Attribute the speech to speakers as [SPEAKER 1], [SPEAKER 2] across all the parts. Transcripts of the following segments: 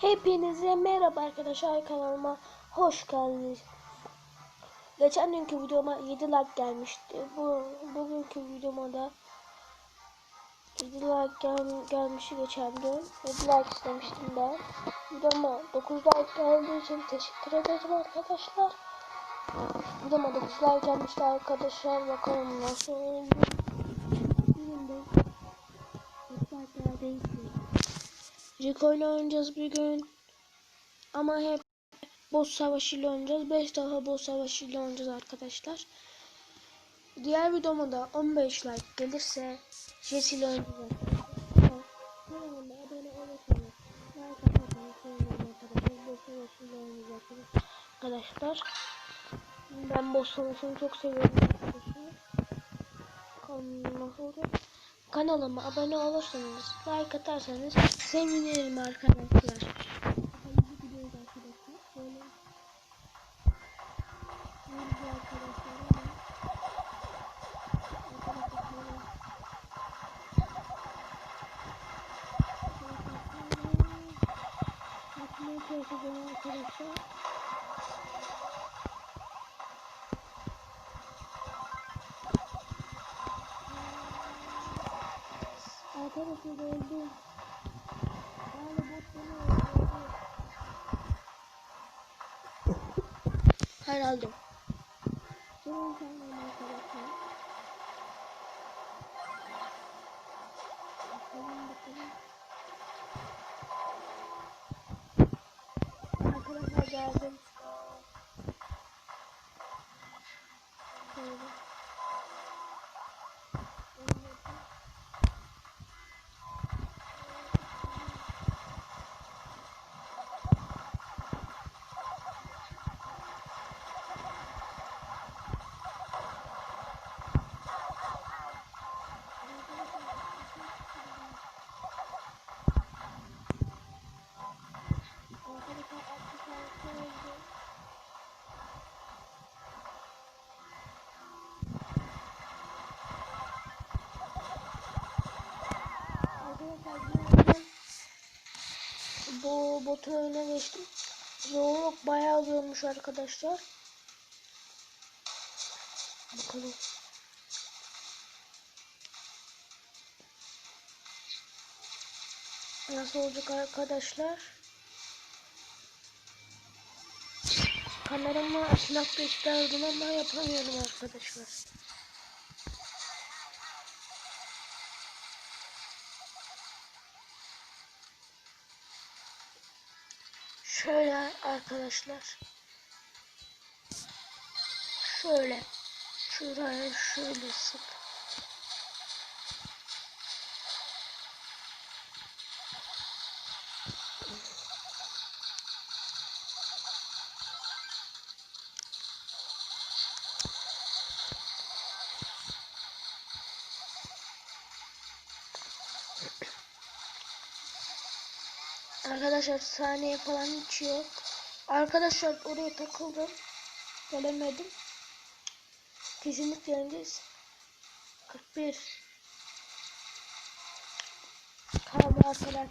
[SPEAKER 1] Hepinize merhaba arkadaşlar kanalıma hoş geldiniz. Geçen günkü videoma 7 like gelmişti. Bu bugünkü videoma da 7 like gel, gelmişi geçen gün. 7 like istemiştim ben. Videoma 9 like geldiği için teşekkür ederim arkadaşlar. Videoma 9 like gelmişti arkadaşlar. Bakalım nasıl oldu. Şimdi Rico ile oynayacağız bir gün. Ama hep boss savaşıyla oynayacağız. 5 daha boss savaşıyla oynayacağız arkadaşlar. Diğer videoma da 15 like gelirse Jesse ile oynayacağız. Kanalıma abone arkadaşlar. Ben boss savaşını çok seviyorum arkadaşlar. Nasıl olacak. Kanalıma abone olursanız, like atarsanız sevinirim arkadaşlar. Arkadaşlar öldüm. Yani bot beni öldürdü. Herhalde. Son sanırım arkadaşlar. Bakalım bakalım. Arkadaşlar geldim. Bu botun önüne geçtim. Zorluk bayağı zormuş arkadaşlar. Bakalım. Nasıl olacak arkadaşlar? Kameramı açmak isterdim ama yapamıyorum arkadaşlar. Şöyle arkadaşlar. Şöyle. Şuraya şöyle sık. Arkadaşlar saniye falan hiç yok. Arkadaşlar oraya takıldım. Gelemedim. Kesinlikle önceyiz. 41 kaldı arkadaşlar.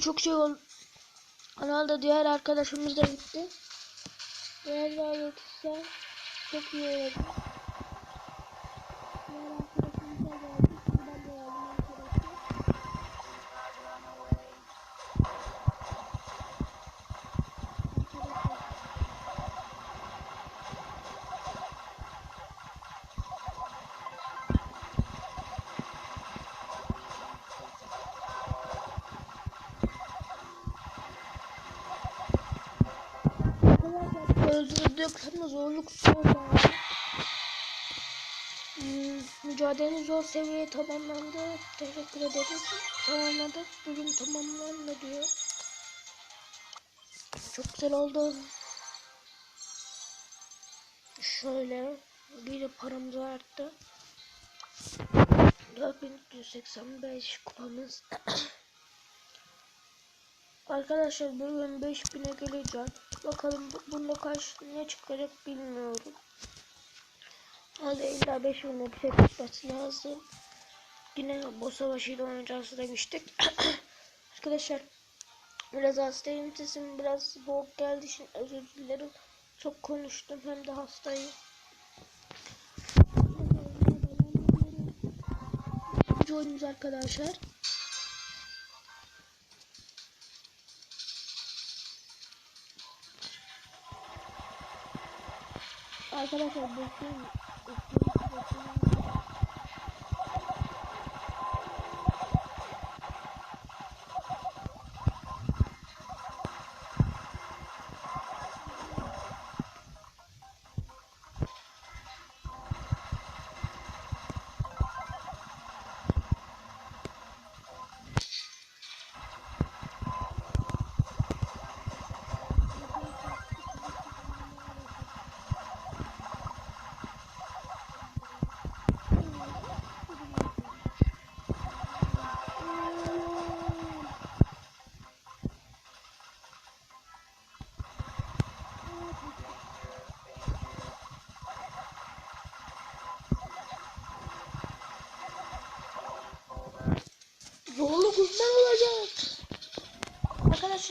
[SPEAKER 1] Çok şey oldu. Kanalda diğer arkadaşımız da gitti. Diğer daha yetişse çok iyi olurdu. Öldürdüklerinde zorluk zor yani. Hmm, mücadele zor seviye tamamlandı. Teşekkür ederiz. Tamamladık. Bugün tamamlandı diyor. Çok güzel oldu. Şöyle bir paramız arttı. 4385 kupamız. Arkadaşlar bugün 5000'e geleceğim. Bakalım bu- bunda kaç ne çıkacak bilmiyorum. Hadi illa 5000'e bir şey çıkması lazım. Yine bu savaşıyla oynayacağız demiştik. Arkadaşlar biraz hastayım sesim biraz boğuk geldiği için özür dilerim. Çok konuştum hem de hastayım. Oyunumuz arkadaşlar. Arkadaşlar bakın.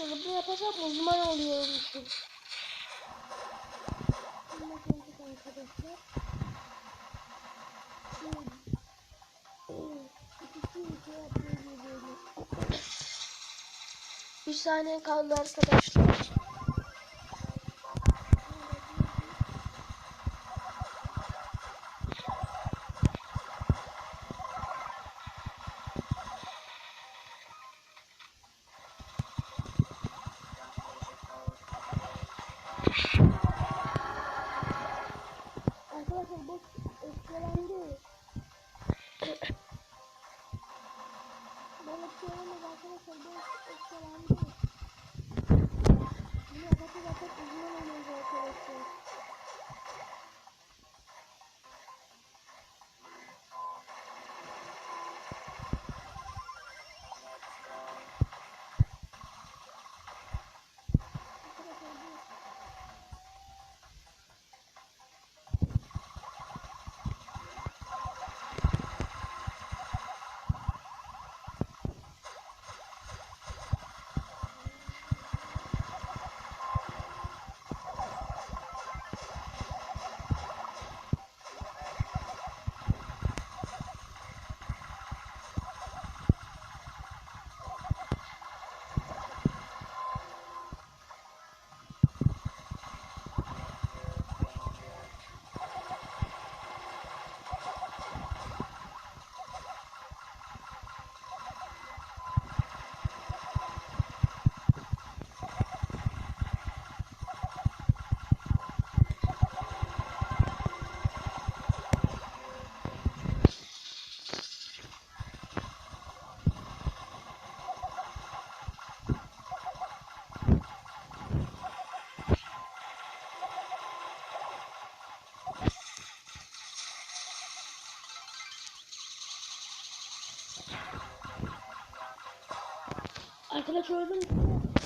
[SPEAKER 1] Arkadaşlar bunu yaparsam uzman oluyormuşum. Arkadaşlar. Bir saniye kaldı arkadaşlar. Arkadaşlar öldüm.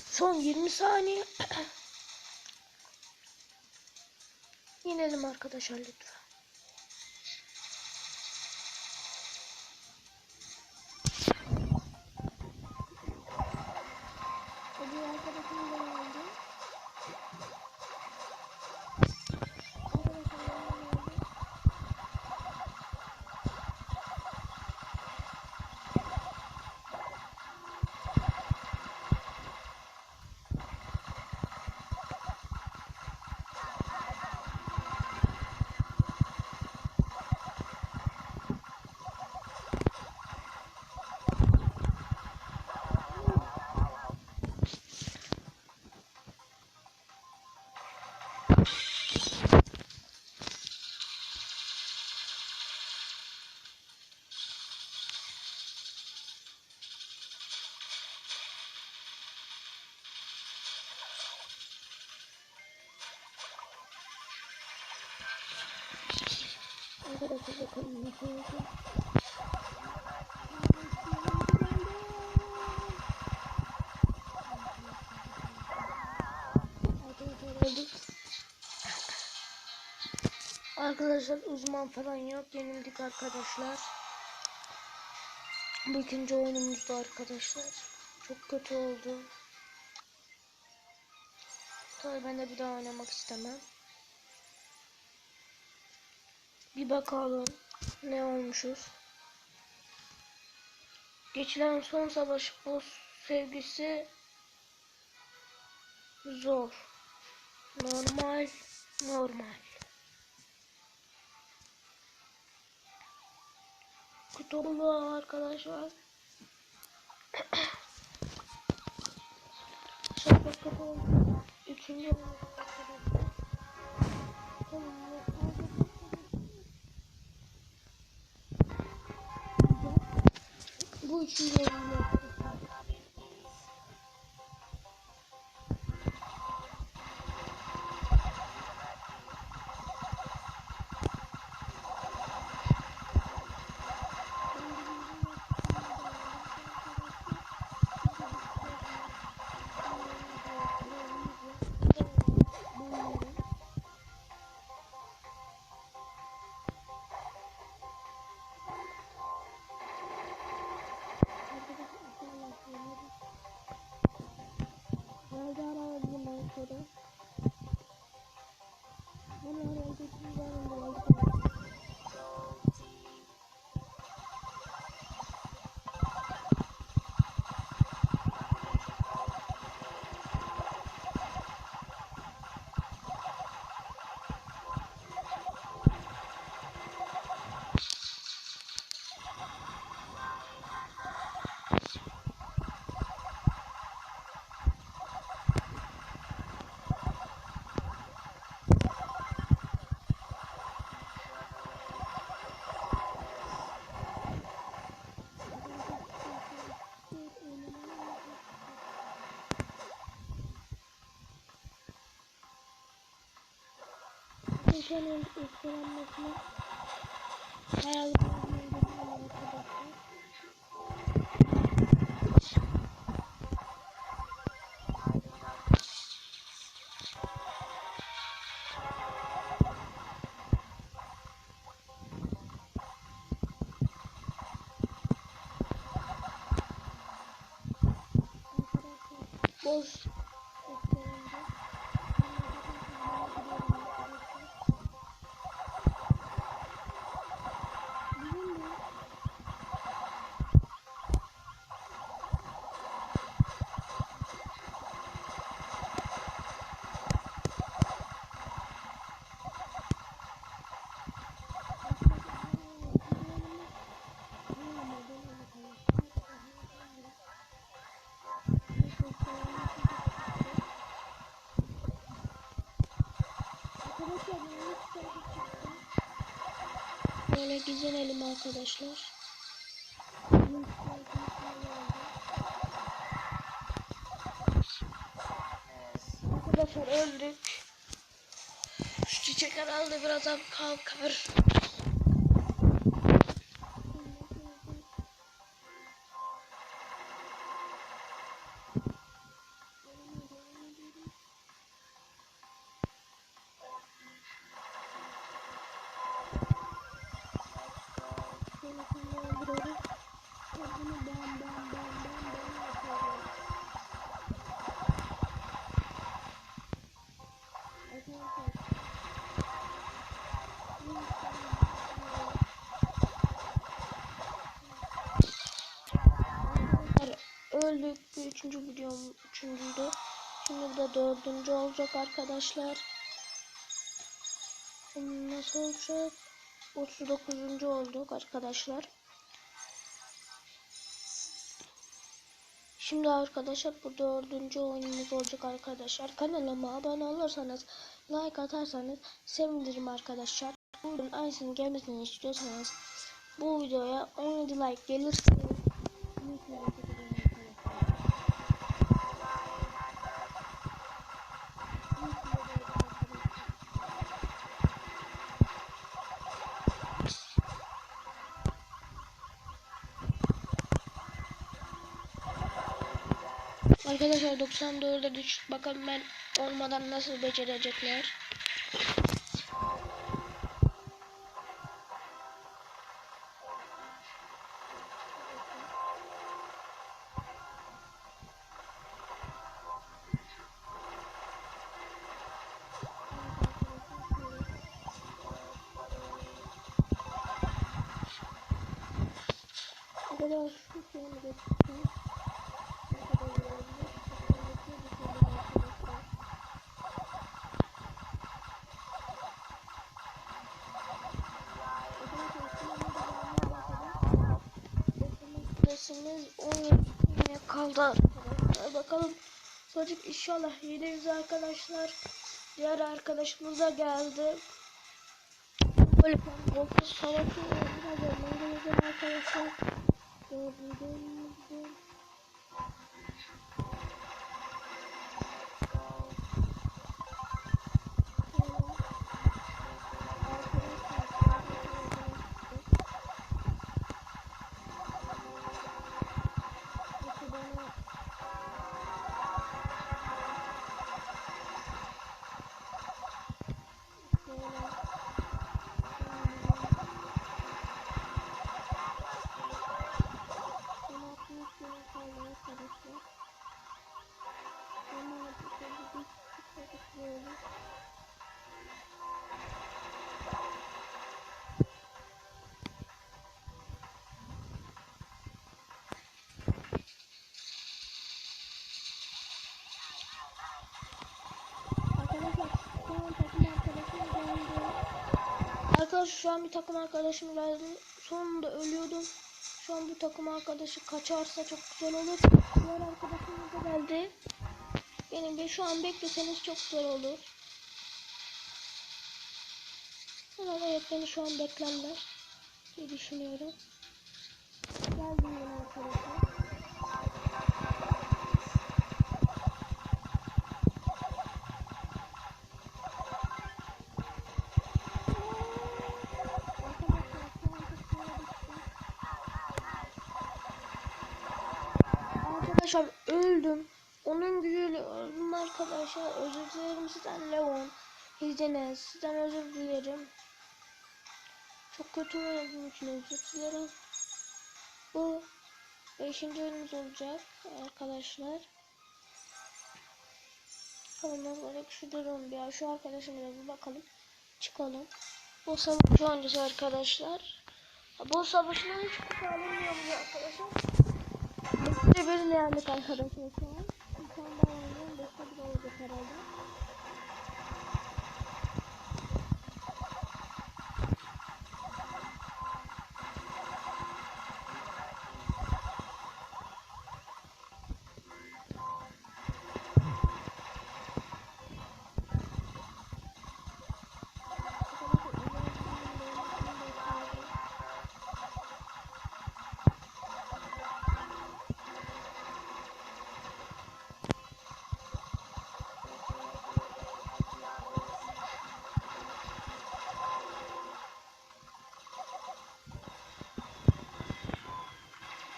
[SPEAKER 1] Son 20 saniye. İnelim arkadaşlar lütfen. Arkadaşlar uzman falan yok. Yenildik arkadaşlar. Bu ikinci oyunumuzda arkadaşlar. Çok kötü oldu. Tabii ben de bir daha oynamak istemem. Bir bakalım ne olmuşuz. Geçilen son savaş boss sevgisi zor. Normal, normal. Kutulu arkadaşlar. Şaka kapalı. Üçüncü. Tamam, Bu üçüncü arayabilirim ben Türkiye'nin üstlenmesine hayal. Boş Böyle gezelim arkadaşlar. Arkadaşlar öldük. Şu çiçek herhalde birazdan kalkar. Öldük. Bir üçüncü videom üçüncüydü. Şimdi bu da dördüncü olacak arkadaşlar. Nasıl olacak? 39. olduk arkadaşlar. Şimdi arkadaşlar bu dördüncü oyunumuz olacak arkadaşlar. Kanalıma abone olursanız, like atarsanız sevinirim arkadaşlar. Bunun aynısını gelmesini istiyorsanız bu videoya 17 like gelirse Arkadaşlar 94'e düştük. Bakalım ben olmadan nasıl becerecekler. Süresimiz 10 güne kaldı arkadaşlar. Bakalım çocuk inşallah yine bize arkadaşlar. Diğer arkadaşımız da geldi. Böyle golfü savaşı biraz önce arkadaşlar. Gördüğünüz Şu an bir takım arkadaşım geldi. Sonunda ölüyordum. Şu an bu takım arkadaşı kaçarsa çok güzel olur. Diğer arkadaşımız da geldi. Benim de şu an bekleseniz çok güzel olur. Ama evet beni şu an beklerler diye düşünüyorum. Geldim yine. Arkadaşlar arkadaşlar. Özür dilerim sizden Leon. İzleniz. Sizden özür dilerim. Çok kötü oynadığım için özür dilerim. Bu 5. oyunumuz olacak arkadaşlar. Bakalım böyle şu durum bir şu arkadaşımıza bir bakalım. Çıkalım. Bu savaşı oynayacağız arkadaşlar. Bu savaşına hiç kupa alınmıyoruz arkadaşlar. Bir yendik arkadaşlar herhalde.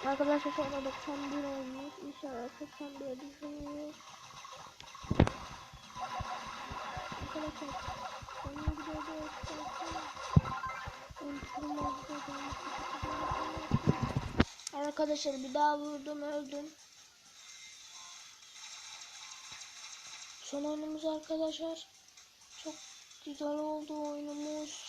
[SPEAKER 1] Arkadaşlar şu anda 91 olmuş. İnşallah 81'e düşürüyor. Arkadaşlar onun videoda Arkadaşlar bir daha vurdum öldüm. Son oyunumuz arkadaşlar. Çok güzel oldu oyunumuz.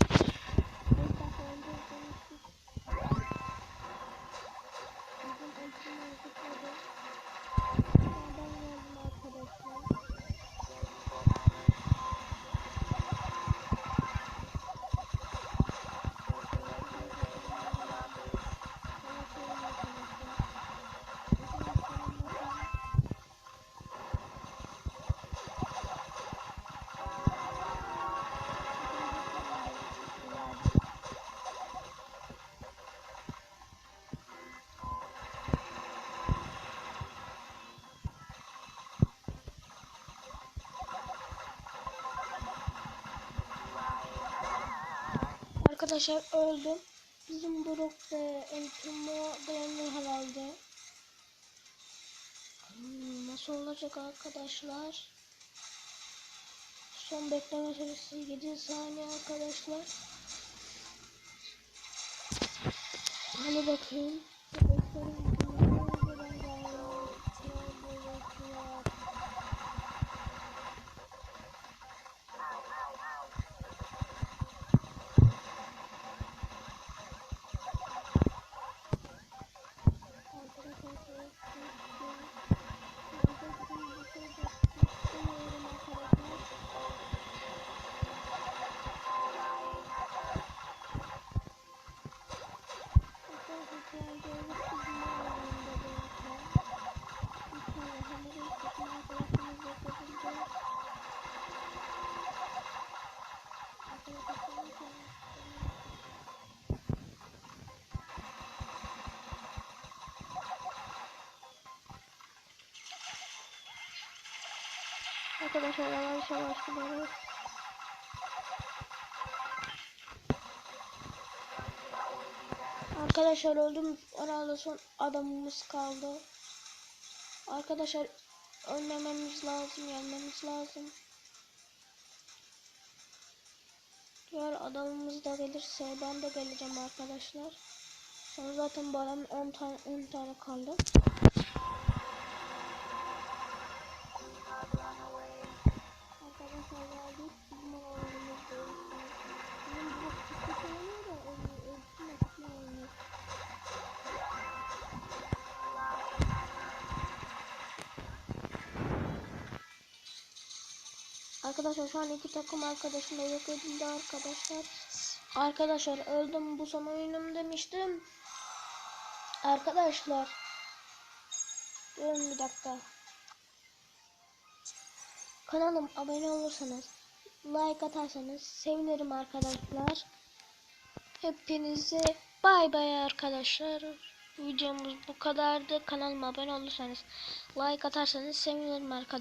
[SPEAKER 1] Arkadaşlar öldüm. Bizim Brook ve Entimo dayanıyor herhalde. Hmm, nasıl olacak arkadaşlar? Son bekleme süresi 7 saniye arkadaşlar. Hadi bakayım. Arkadaşlar yavaş yavaş gidiyoruz. Arkadaşlar öldüm. Herhalde son adamımız kaldı. Arkadaşlar ölmememiz lazım, yenmemiz lazım. Diğer adamımız da gelirse ben de geleceğim arkadaşlar. Sonra zaten adamın 10 tane 10 tane kaldı. Arkadaşlar şu an iki takım arkadaşım da yok edildi arkadaşlar. Arkadaşlar öldüm bu son oyunum demiştim. Arkadaşlar. Durun bir dakika. Kanalıma abone olursanız, like atarsanız sevinirim arkadaşlar. Hepinize bay bay arkadaşlar. Videomuz bu kadardı. Kanalıma abone olursanız, like atarsanız sevinirim arkadaşlar.